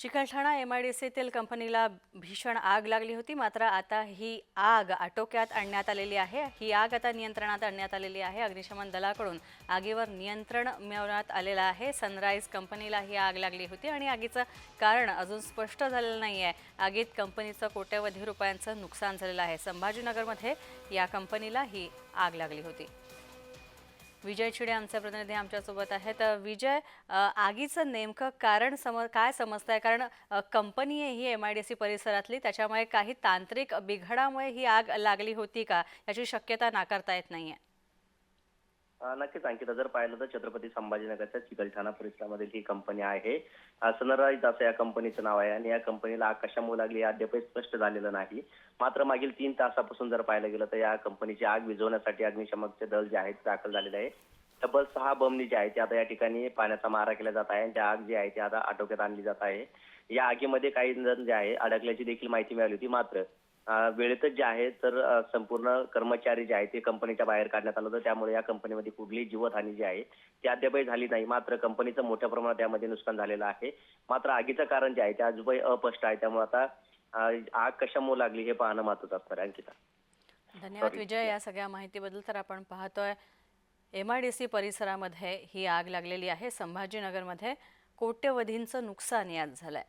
Chikalthana M I D सीतील कंपनीला भीषण आग लागली होती. मात्र आता ही आग आटोक्यात आणण्यात आलेली आहे. ही आग आता नियंत्रणात आणण्यात आलेली आहे. अग्निशमन दलाकडून आगीवर नियंत्रण मिळवण्यात आलेलं आहे. सनराईज कंपनीला ही आग लागली होती आणि आगीचं कारण अजून स्पष्ट झालेलं नाही आहे आगीत कंपनीचं कोट्यवधी रुपयांचं नुकसान झालेलं आहे. संभाजीनगरमध्ये या कंपनीला ही आग लागली होती. विजय चिडे आमचे प्रतिनिधी आमच्यासोबत आहेत. विजय आगीचं नेमकं कारण सम काय समजत आहे कारण कंपनी आहे ही एम आय डी सी परिसरातली त्याच्यामुळे काही तांत्रिक बिघडामुळे ही आग लागली होती का? याची शक्यता नाकारता येत नाही आहे नक्कीच अंकिता जर पाहिलं तर छत्रपती संभाजीनगरच्या चिकलठाणा परिसरामधील ही कंपनी आहे. सनराईज असं या कंपनीचं नाव आहे आणि या कंपनीला आग कशामुळे लागली हे अद्याप स्पष्ट झालेलं नाही. मात्र मागील तीन तासापासून जर पाहायला गेलं तर या कंपनीची आग विझवण्यासाठी अग्निशमकचे दल जे आहेत ते दाखल झालेले आहे. तब्बल सहा बमनी जे आहेत ते आता या ठिकाणी पाण्याचा मारा केला जात आहे आणि त्या आग जी आहे ती आता आटोक्यात आणली जात आहे. या आगीमध्ये काही जण जे आहे अडकल्याची देखील माहिती मिळाली होती. मात्र वेळेतच जे आहे तर संपूर्ण कर्मचारी जे आहे ते कंपनीच्या बाहेर काढण्यात आलं होतं. त्यामुळे या कंपनीमध्ये कुठलीही जीवतहानी जी आहे ती अद्यापही झाली नाही. मात्र कंपनीचं मोठ्या प्रमाणात यामध्ये नुकसान झालेलं आहे. मात्र आगीचं कारण जे आहे ते अजूनही अस्पष्ट आहे. त्यामुळे आता आग कशामुळे लागली हे पाहणं महत्वाचं असणार आहे. अंकिता. धन्यवाद. विजय. या सगळ्या माहितीबद्दल तर आपण पाहतोय. एम आय डी सी परिसरामध्ये ही आग लागलेली आहे. संभाजीनगरमध्ये कोट्यवधींचं नुकसान यात झालंय.